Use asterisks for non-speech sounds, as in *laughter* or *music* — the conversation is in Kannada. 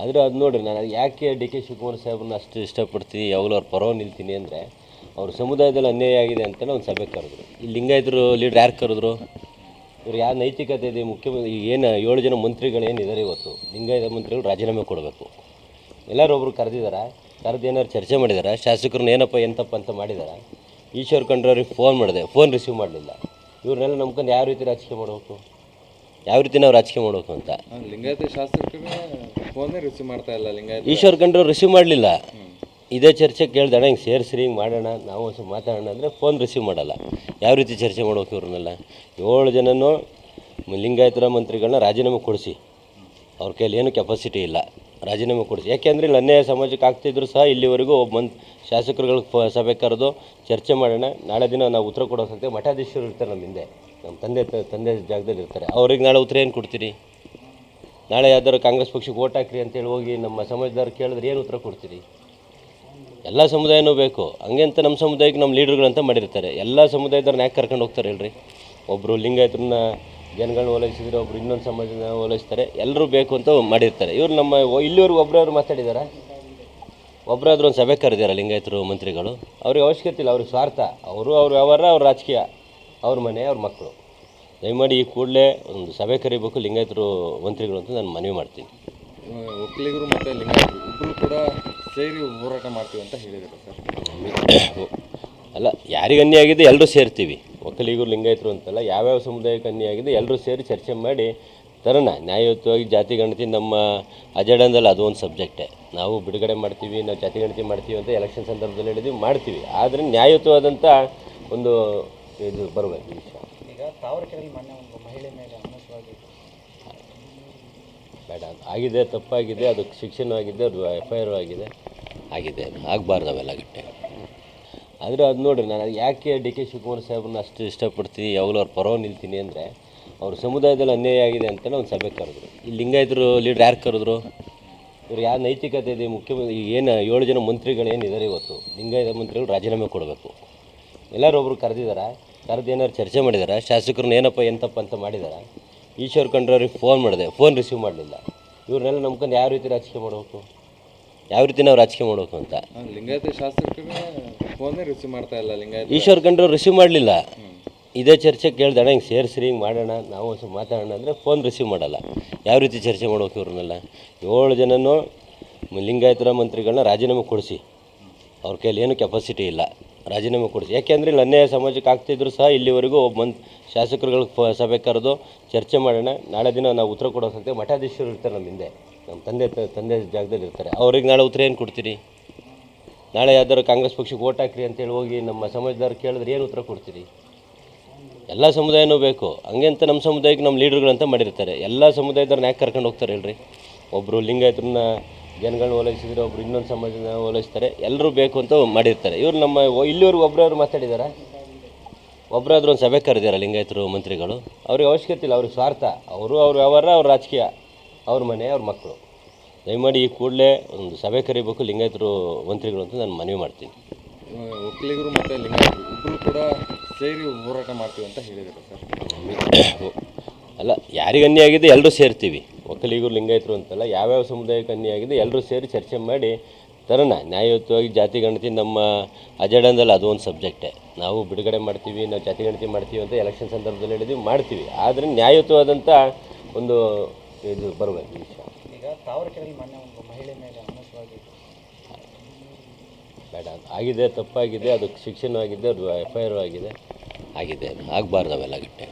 ಆದರೆ ಅದು ನೋಡಿರಿ, ನಾನು ಯಾಕೆ ಡಿ ಕೆ ಶಿವಕುಮಾರ್ ಸಾಹೇಬ್ರನ್ನ ಅಷ್ಟು ಇಷ್ಟಪಡ್ತೀನಿ, ಯಾವಾಗಲೂ ಅವ್ರ ಪರವಾಗಿ ನಿಲ್ತೀನಿ ಅಂದರೆ ಅವ್ರ ಸಮುದಾಯದಲ್ಲಿ ಅನ್ಯಾಯ ಆಗಿದೆ ಅಂತಲೇ ಒಂದು ಸಭೆ ಕರೆದ್ರು. ಈ ಲಿಂಗಾಯತರು ಲೀಡ್ರ್ ಯಾರು ಕರೆದ್ರು? ಇವ್ರು ಯಾವ ನೈತಿಕತೆ ಇದೆ, ಮುಖ್ಯಮಂತ್ರಿ ಏನು ಏಳು ಜನ ಮಂತ್ರಿಗಳು ಏನಿದ್ದಾರೆ ಇವತ್ತು? ಲಿಂಗಾಯತ ಮಂತ್ರಿಗಳು ರಾಜೀನಾಮೆ ಕೊಡಬೇಕು. ಎಲ್ಲರೂ ಒಬ್ರು ಕರೆದಿದ್ದಾರೆ ಕರೆದು ಏನಾರು ಚರ್ಚೆ ಮಾಡಿದ್ದಾರೆ ಶಾಸಕರನ್ನ ಏನಪ್ಪ, ಎಂತಪ್ಪ ಅಂತ ಮಾಡಿದ್ದಾರೆ ಈಶ್ವರ್ ಖಂಡ್ರವ್ರಿಗೆ ಫೋನ್ ಮಾಡಿದೆ ಫೋನ್ ರಿಸೀವ್ ಮಾಡಲಿಲ್ಲ. ಇವ್ರನ್ನೆಲ್ಲ ನಂಬ್ಕೊಂಡು ಯಾವ ರೀತಿ ರಾಜಕೀಯ ಮಾಡಬೇಕು? ಯಾವ ರೀತಿ ನಾವು ರಾಜಕೀಯ ಮಾಡಬೇಕು ಅಂತ? ಲಿಂಗಾಯತ ಶಾಸಕರೇ ಫೋನೇ ರಿಸೀವ್ ಮಾಡ್ತಾ ಇಲ್ಲ ಈಶ್ವರ್ ಕಂಡ್ರು ರಿಸೀವ್ ಮಾಡಲಿಲ್ಲ. ಇದೇ ಚರ್ಚೆ ಕೇಳ್ದೆ ಹಿಂಗೆ ಸೇರಿಸ್ರಿ, ಹಿಂಗೆ ಮಾಡೋಣ, ನಾವು ಒಂದು ಸ್ವಲ್ಪ ಮಾತಾಡೋಣ ಅಂದರೆ ಫೋನ್ ರಿಸೀವ್ ಮಾಡಲ್ಲ. ಯಾವ ರೀತಿ ಚರ್ಚೆ ಮಾಡೋಕೆ ಇವ್ರನ್ನೆಲ್ಲ? ಏಳು ಜನನೂ ಲಿಂಗಾಯತರ ಮಂತ್ರಿಗಳನ್ನ ರಾಜೀನಾಮೆ ಕೊಡಿಸಿ. ಅವ್ರ ಕೈಯಲ್ಲಿ ಏನು ಕೆಪಾಸಿಟಿ ಇಲ್ಲ. ರಾಜೀನಾಮೆ ಕೊಡಿಸಿ. ಯಾಕೆಂದರೆ ಇಲ್ಲಿ ಅನ್ಯಾಯ ಸಮಾಜಕ್ಕೆ ಆಗ್ತಿದ್ರು ಸಹ ಇಲ್ಲಿವರೆಗೂ ಒಬ್ಬ ಮಂತ್ ಶಾಸಕರುಗಳಿಗೆ ಫ, ಸಭೆ ಕರೆದು ಚರ್ಚೆ ಮಾಡೋಣ. ನಾಳೆ ದಿನ ನಾವು ಉತ್ತರ ಕೊಡೋಕ್ಕಾಗ್ತದೆ ಮಠಾಧೀಶರು ಇರ್ತಾರೆ ನಮ್ಮ ಹಿಂದೆ. ನಮ್ಮ ತಂದೆ ತಂದೆ ಜಾಗದಲ್ಲಿ ಇರ್ತಾರೆ. ಅವ್ರಿಗೆ ನಾಳೆ ಉತ್ತರ ಏನು ಕೊಡ್ತೀರಿ? ನಾಳೆ ಯಾವ್ದಾದ್ರು ಕಾಂಗ್ರೆಸ್ ಪಕ್ಷಕ್ಕೆ ಓಟ್ ಹಾಕ್ರಿ ಅಂತೇಳಿ ಹೋಗಿ ನಮ್ಮ ಸಮಾಜದವ್ರು ಕೇಳಿದ್ರೆ ಏನು ಉತ್ತರ ಕೊಡ್ತೀರಿ? ಎಲ್ಲ ಸಮುದಾಯನೂ ಬೇಕು. ಹಂಗೆ ಅಂತ ನಮ್ಮ ಸಮುದಾಯಕ್ಕೆ ನಮ್ಮ ಲೀಡರ್ಗಳಂತ ಮಾಡಿರ್ತಾರೆ. ಎಲ್ಲ ಸಮುದಾಯದವ್ರನ್ನ ಯಾಕೆ ಕರ್ಕೊಂಡು ಹೋಗ್ತಾರೆ ಹೇಳ್ರಿ? ಒಬ್ಬರು ಲಿಂಗಾಯತರನ್ನ ಜನಗಳನ್ನ ಓಲೈಸಿದ್ರೆ ಒಬ್ರು ಇನ್ನೊಂದು ಸಮಾಜನ ಓಲೈಸ್ತಾರೆ. ಎಲ್ಲರೂ ಬೇಕು ಅಂತ ಮಾಡಿರ್ತಾರೆ. ಇವ್ರು ನಮ್ಮ ಇಲ್ಲಿವರೆಗೂ ಒಬ್ಬರವ್ರು ಮಾತಾಡಿದಾರ? ಒಬ್ಬರಾದ್ರೂ ಒಂದು ಸಭೆ ಕರೆದಿದ್ದಾರೆ ಲಿಂಗಾಯತರು ಮಂತ್ರಿಗಳು? ಅವ್ರಿಗೆ ಅವಶ್ಯಕತೆ ಇಲ್ಲ. ಅವ್ರಿಗೆ ಸ್ವಾರ್ಥ. ಅವರು ಅವ್ರ ವ್ಯವಹಾರ, ಅವ್ರ ರಾಜಕೀಯ. ಅವ್ರ ಮನೆ, ಅವ್ರ ಮಕ್ಕಳು. ದಯಮಾಡಿ ಈ ಕೂಡಲೇ ಒಂದು ಸಭೆ ಕರಿಬೇಕು ಲಿಂಗಾಯತರು ಮಂತ್ರಿಗಳು ಅಂತ ನಾನು ಮನವಿ ಮಾಡ್ತೀನಿ. ಒಕ್ಕಲಿಗರು ಮತ್ತು ಲಿಂಗಾಯತರು ಇಬ್ಬರು ಕೂಡ ಸೇರಿ ಹೋರಾಟ ಮಾಡ್ತೀವಿ ಅಂತ ಹೇಳಿದರು ಸರ್. *coughs* ಅಲ್ಲ ಯಾರಿಗೆ ಅನ್ಯ ಆಗಿದೆ ಎಲ್ಲರೂ ಸೇರ್ತೀವಿ. ಒಕ್ಕಲಿಗರು ಲಿಂಗಾಯತರು ಅಂತಲ್ಲ ಯಾವ್ಯಾವ ಸಮುದಾಯಕ್ಕೆ ಅನ್ಯ ಆಗಿದೆ ಎಲ್ಲರೂ ಸೇರಿ ಚರ್ಚೆ ಮಾಡಿ ತರೋಣ. ನ್ಯಾಯಯುತವಾಗಿ ಜಾತಿ ಗಣತಿ ನಮ್ಮ ಅಜೆಂಡದಲ್ಲಿ ಅದು ಒಂದು ಸಬ್ಜೆಕ್ಟೇ. ನಾವು ಬಿಡುಗಡೆ ಮಾಡ್ತೀವಿ ನಾವು ಜಾತಿ ಗಣತಿ ಮಾಡ್ತೀವಿ ಅಂತ ಎಲೆಕ್ಷನ್ ಸಂದರ್ಭದಲ್ಲಿ ಹೇಳಿದ್ವಿ ಮಾಡ್ತೀವಿ. ಆದರೆ ನ್ಯಾಯಯುತವಾದಂಥ ಒಂದು ಇದು ಬರಬೇಕು ವಿಷಯ. ಈಗ ತಾವರೆಕೆರೆಯಲ್ಲಿ ಮೊನ್ನೆ ಒಂದು ಮಹಿಳೆ ಮೇಲೆ ಅನಸವಾಗಿ ಬೇಡ ಆಗಿದೆ, ತಪ್ಪಾಗಿದೆ ಅದಕ್ಕೆ ಶಿಕ್ಷಣ ಆಗಿದೆ ಅದು ಎಫ್ ಐ ಆರ್ ಆಗಿದೆ. ಆಗಿದೆ ಆಗಬಾರ್ದು ಅವೆಲ್ಲ ಗಟ್ಟೆ. ಆದರೆ ಅದು ನೋಡಿರಿ, ನಾನು ಯಾಕೆ ಡಿ ಕೆ ಶಿವಕುಮಾರ್ ಸಾಹೇಬ್ರನ್ನ ಅಷ್ಟು ಇಷ್ಟಪಡ್ತೀನಿ, ಯಾವಾಗಲೂ ಅವ್ರ ಪರವಾಗಿ ನಿಲ್ತೀನಿ ಅಂದರೆ, ಅವ್ರ ಸಮುದಾಯದಲ್ಲಿ ಅನ್ಯಾಯ ಆಗಿದೆ ಅಂತಲೇ ಒಂದು ಸಭೆ ಕರೆದ್ರು. ಈ ಲಿಂಗಾಯತರು ಲೀಡರ್ ಯಾರು ಕರೆದ್ರು? ಇವ್ರು ಯಾವ ನೈತಿಕತೆ ಇದೆ, ಮುಖ್ಯಮಂತ್ರಿ ಏನು ಏಳು ಜನ ಮಂತ್ರಿಗಳು ಏನಿದ್ದಾರೆ ಇವತ್ತು ಲಿಂಗಾಯತ ಮಂತ್ರಿಗಳು ರಾಜೀನಾಮೆ ಕೊಡಬೇಕು. ಎಲ್ಲರೂ ಒಬ್ರು ಕರೆದಿದ್ದಾರ ಏನಾದ್ರು ಚರ್ಚೆ ಮಾಡಿದಾರ? ಶಾಸಕರನ್ನ ಏನಪ್ಪ ಎಂತಪ್ಪ ಅಂತ ಮಾಡಿದಾರ? ಈಶ್ವರ್ ಖಂಡ್ರವ್ರಿಗೆ ಫೋನ್ ಮಾಡಿದೆ. ಫೋನ್ ರಿಸೀವ್ ಮಾಡಲಿಲ್ಲ. ಇವ್ರನ್ನೆಲ್ಲ ನಂಬ್ಕೊಂಡು ಯಾವ ರೀತಿ ರಾಜಕೀಯ ಮಾಡಬೇಕು? ಯಾವ ರೀತಿ ನಾವು ರಾಜಕೀಯ ಮಾಡಬೇಕು ಅಂತ? ಲಿಂಗಾಯತ ಶಾಸಕರು ಫೋನೇ ರಿಸೀವ್ ಮಾಡ್ತಾ ಇಲ್ಲ ಲಿಂಗಾಯತ. ಈಶ್ವರ್ ಖಂಡ್ರವ್ರು ರಿಸೀವ್ ಮಾಡಲಿಲ್ಲ. ಇದೇ ಚರ್ಚೆ ಕೇಳ್ದೆ ಅಣ್ಣ ಹಿಂಗೆ ಸೇರಿಸ್ರಿ ಹಿಂಗೆ ಮಾಡೋಣ ನಾವು ಒಂದು ಸ್ವಲ್ಪ ಮಾತಾಡೋಣ ಅಂದರೆ ಫೋನ್ ರಿಸೀವ್ ಮಾಡಲ್ಲ. ಯಾವ ರೀತಿ ಚರ್ಚೆ ಮಾಡ್ಬೇಕು ಇವ್ರನ್ನೆಲ್ಲ? ಏಳು ಜನನೂ ಲಿಂಗಾಯತರ ಮಂತ್ರಿಗಳನ್ನ ರಾಜೀನಾಮೆ ಕೊಡಿಸಿ. ಅವ್ರ ಕೈಯಲ್ಲಿ ಏನು ಕೆಪಾಸಿಟಿ ಇಲ್ಲ. ರಾಜೀನಾಮೆ ಕೊಡಿಸಿ. ಯಾಕೆಂದರೆ ಇಲ್ಲಿ ಅನ್ಯಾಯ ಸಮಾಜಕ್ಕೆ ಆಗ್ತಿದ್ರು ಸಹ ಇಲ್ಲಿವರೆಗೂ ಒಬ್ಬ ಮಂತ್ ಶಾಸಕರುಗಳಿಗೆ ಫ, ಸಭೆ ಕರೆದು ಚರ್ಚೆ ಮಾಡೋಣ, ನಾಳೆ ದಿನ ನಾವು ಉತ್ತರ ಕೊಡೋಕ್ಕಾಗ್ತದೆ ಮಠಾಧೀಶರು ಇರ್ತಾರೆ ನಮ್ಮ ಹಿಂದೆ. ನಮ್ಮ ತಂದೆ ತಂದೆ ಜಾಗದಲ್ಲಿ ಇರ್ತಾರೆ. ಅವ್ರಿಗೆ ನಾಳೆ ಉತ್ತರ ಏನು ಕೊಡ್ತೀರಿ? ನಾಳೆ ಯಾವ್ದಾದ್ರು ಕಾಂಗ್ರೆಸ್ ಪಕ್ಷಕ್ಕೆ ಓಟ್ ಹಾಕ್ರಿ ಅಂತೇಳಿ ಹೋಗಿ ನಮ್ಮ ಸಮಾಜದವ್ರು ಕೇಳಿದ್ರೆ ಏನು ಉತ್ತರ ಕೊಡ್ತೀರಿ? ಎಲ್ಲ ಸಮುದಾಯನೂ ಬೇಕು. ಹಂಗೆ ಅಂತ ನಮ್ಮ ಸಮುದಾಯಕ್ಕೆ ನಮ್ಮ ಲೀಡರ್ಗಳಂತ ಮಾಡಿರ್ತಾರೆ. ಎಲ್ಲ ಸಮುದಾಯದವ್ರನ್ನ ಯಾಕೆ ಕರ್ಕೊಂಡು ಹೋಗ್ತಾರೆ ಹೇಳ್ರಿ? ಒಬ್ಬರು ಲಿಂಗಾಯತರನ್ನ ಜನಗಳನ್ನ ಓಲೈಸಿದ್ರೆ ಒಬ್ರು ಇನ್ನೊಂದು ಸಮಾಜದ ಓಲೈಸ್ತಾರೆ ಎಲ್ಲರೂ ಬೇಕು ಅಂತ ಮಾಡಿರ್ತಾರೆ. ಇವರು ನಮ್ಮ ಇಲ್ಲಿವರು ಇಲ್ಲಿವರೆಗೂ ಒಬ್ಬರವ್ರು ಮಾತಾಡಿದಾರ? ಒಬ್ಬರಾದ್ರೂ ಒಂದು ಸಭೆ ಕರೆದಿದ್ದಾರೆ ಲಿಂಗಾಯತರು ಮಂತ್ರಿಗಳು? ಅವ್ರಿಗೆ ಅವಶ್ಯಕತೆ ಇಲ್ಲ ಅವ್ರಿಗೆ ಸ್ವಾರ್ಥ. ಅವರು ಅವ್ರ ವ್ಯವಹಾರ ಅವ್ರ ರಾಜಕೀಯ ಅವ್ರ ಮನೆ ಅವ್ರ ಮಕ್ಕಳು. ದಯಮಾಡಿ ಈ ಕೂಡಲೇ ಒಂದು ಸಭೆ ಕರಿಬೇಕು ಲಿಂಗಾಯತರು ಮಂತ್ರಿಗಳು ಅಂತ ನಾನು ಮನವಿ ಮಾಡ್ತೀನಿ. ಒಕ್ಕಲಿಗರು ಮತ್ತು ಲಿಂಗಾಯತರು ಇಬ್ಬರು ಕೂಡ ಸೇರಿ ಹೋರಾಟ ಮಾಡ್ತೀವಿ ಅಂತ ಹೇಳಿದರು ಸರ್? ಅಲ್ಲ ಯಾರಿಗೆ ಅನ್ಯ ಆಗಿದೆ ಎಲ್ಲರೂ ಸೇರ್ತೀವಿ. ಒಕ್ಕಲಿಗರು ಲಿಂಗಾಯತರು ಅಂತಲ್ಲ ಯಾವ್ಯಾವ ಸಮುದಾಯಕ್ಕೆ ಅನ್ಯಾಯ ಆಗಿದೆ ಎಲ್ಲರೂ ಸೇರಿ ಚರ್ಚೆ ಮಾಡಿ ತರೋಣ. ನ್ಯಾಯಯುತವಾಗಿ ಜಾತಿ ಗಣತಿ ನಮ್ಮ ಅಜೆಂಡದಲ್ಲಿ ಅದು ಒಂದು ಸಬ್ಜೆಕ್ಟೇ. ನಾವು ಬಿಡುಗಡೆ ಮಾಡ್ತೀವಿ ನಾವು ಜಾತಿ ಗಣತಿ ಮಾಡ್ತೀವಿ ಅಂತ ಎಲೆಕ್ಷನ್ ಸಂದರ್ಭದಲ್ಲಿ ಹೇಳಿದ್ವಿ ಮಾಡ್ತೀವಿ. ಆದರೆ ನ್ಯಾಯಯುತವಾದಂಥ ಒಂದು ಇದು ಬರಬೇಕು ವಿಷಯ. ಈಗ ತಾವರೆಕೆರೆಯಲ್ಲಿ ಮೊನ್ನೆ ಒಂದು ಮಹಿಳೆ ಮೇಲೆ ಅನುಸವಾಗಿ ಬೇಡ ಆಗಿದೆ ತಪ್ಪಾಗಿದೆ ಅದಕ್ಕೆ ಶಿಕ್ಷಣ ಆಗಿದೆ ಅದು ಎಫ್ ಐ ಆರ್ ಆಗಿದೆ. ಆಗಿದೆ ಆಗಬಾರ್ದು ಅವೆಲ್ಲ ಗಟ್ಟೆ.